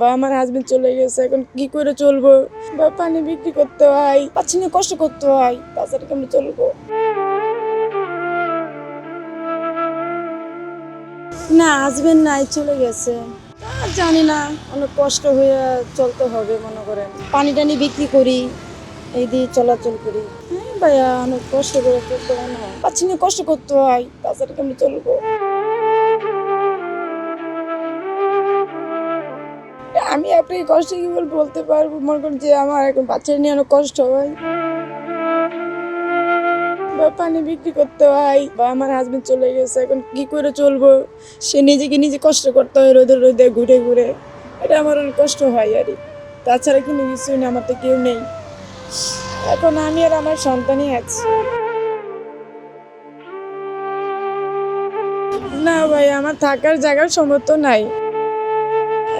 বা আমার হাজবেন্ড চলে গেছে, এখন কি করে চলবো? বা পানি বিক্রি করতে হয়, পাচ্ছি না, কষ্ট করতে হয়, তাছাড়া কেমন চলবো? না হাজবেন্ড নাই, চলে গেছে। জানি না, অনেক কষ্ট হয়ে চলতে হবে, মনে করেন। পানি টানি বিক্রি করি, এই দিয়ে চলাচল করি। হ্যাঁ ভাইয়া, অনেক কষ্ট করে চলতে হয় না। পাচ্ছি না, কষ্ট করতে হয়, তাছাড়া কেমন চলবো? আপনাকে কষ্ট কি বল বলতে পারব? মনে করেন যে আমার এখন বাচ্চা নিয়ে অনেক কষ্ট হয়। বা পানি বিক্রি করতে হয়, বা আমার হাজবেন্ড চলে গেছে, এখন কি করে চলবো? সে নিজেকে নিজে কষ্ট করতে হয় রোদে রোদে, ঘুরে ঘুরে। এটা আমার অনেক কষ্ট হয়, আর। তাছাড়া কিন্তু কিছুই না, আমার তো কেউ নেই। এখন আমি আর আমার সন্তানই আছি। না ভাই, আমার থাকার জায়গার সমর্থ নাই।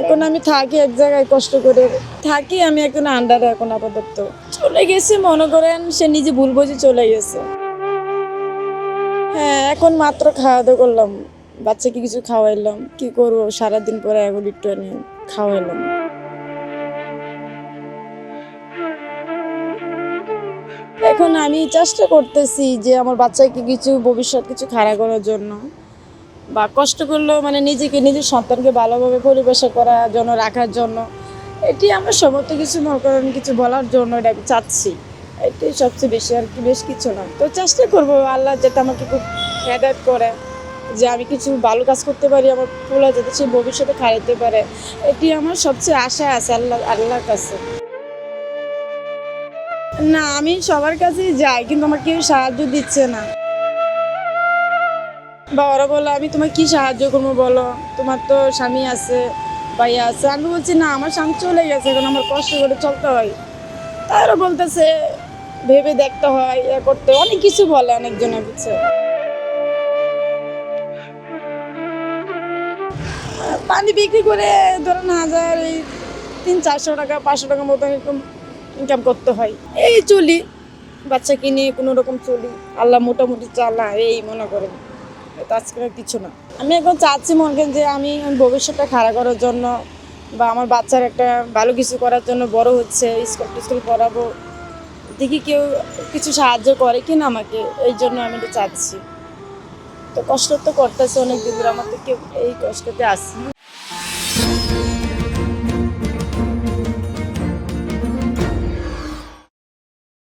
এখন আমি থাকি এক জায়গায় কষ্ট করে। থাকি আমি এখন আন্ডারে এখন আপাতত। চলে গেছে, মনে করেন সে নিজে ভুল বুঝে চলে গেছে। হ্যাঁ এখন মাত্র খাওয়া দাওয়া করলাম। বাচ্চাকে কিছু খাওয়াইলাম। কি করব? সারাদিন পরে এখন একটু আমি খাওয়াইলাম। এখন আমি চেষ্টা করতেছি যে আমার বাচ্চাকে কিছু, ভবিষ্যৎ কিছু খাড়া করার জন্য। বা কষ্ট করলেও মানে নিজেকে, নিজের সন্তানকে ভালোভাবে পরিবেশন করার জন্য, রাখার জন্য। এটি আমরা সমস্ত কিছু মনে করেন কিছু বলার জন্য এটা আমি চাচ্ছি। এটি সবচেয়ে বেশি আর কি, বেশ কিছু না। তো চেষ্টা করব আল্লাহ যাতে আমাকে খুব হেদায়ত করে, যে আমি কিছু ভালো কাজ করতে পারি, আমার পোলা যাতে সে ভবিষ্যতে খাইতে পারে। এটি আমার সবচেয়ে আশা আছে আল্লাহ, আল্লাহর কাছে। না, আমি সবার কাছেই যাই, কিন্তু আমার কেউ সাহায্য দিচ্ছে না। বা ওরা বলো, আমি তোমার কি সাহায্য করব বলো? তোমার তো স্বামী আছে, ভাইয়া আছে। আমি বলছি, না, আমার স্বামী চলে গেছে, এখন আমার কষ্ট করে চলতে হয়। তারা বলতেছে, ভেবে দেখতে হয়, এ করতে। অনেক কিছু বলে অনেকজনে বুঝছে পানি বিক্রি করে ধরেন হাজার এই তিন চারশো টাকা, পাঁচশো টাকার মতো এরকম ইনকাম করতে হয়। এই চলি বাচ্চা কিনে কোনো রকম চলি, আল্লাহ মোটামুটি চালা এই মনে করেন। তাছাড়া কিছু না। আমি এখন চাচ্ছি মনে করেন যে আমি ভবিষ্যৎটা খাড়া করার জন্য বা আমার বাচ্চার একটা ভালো কিছু করার জন্য বড় হচ্ছে, স্কুল টিস্কুল পড়াবো। দেখি কেউ কিছু সাহায্য করে কি না আমাকে, এই জন্য আমি এটা চাচ্ছি। তো কষ্ট তো করতেছে অনেক দিন ধরে, আমার তো কেউ এই কষ্টতে আসি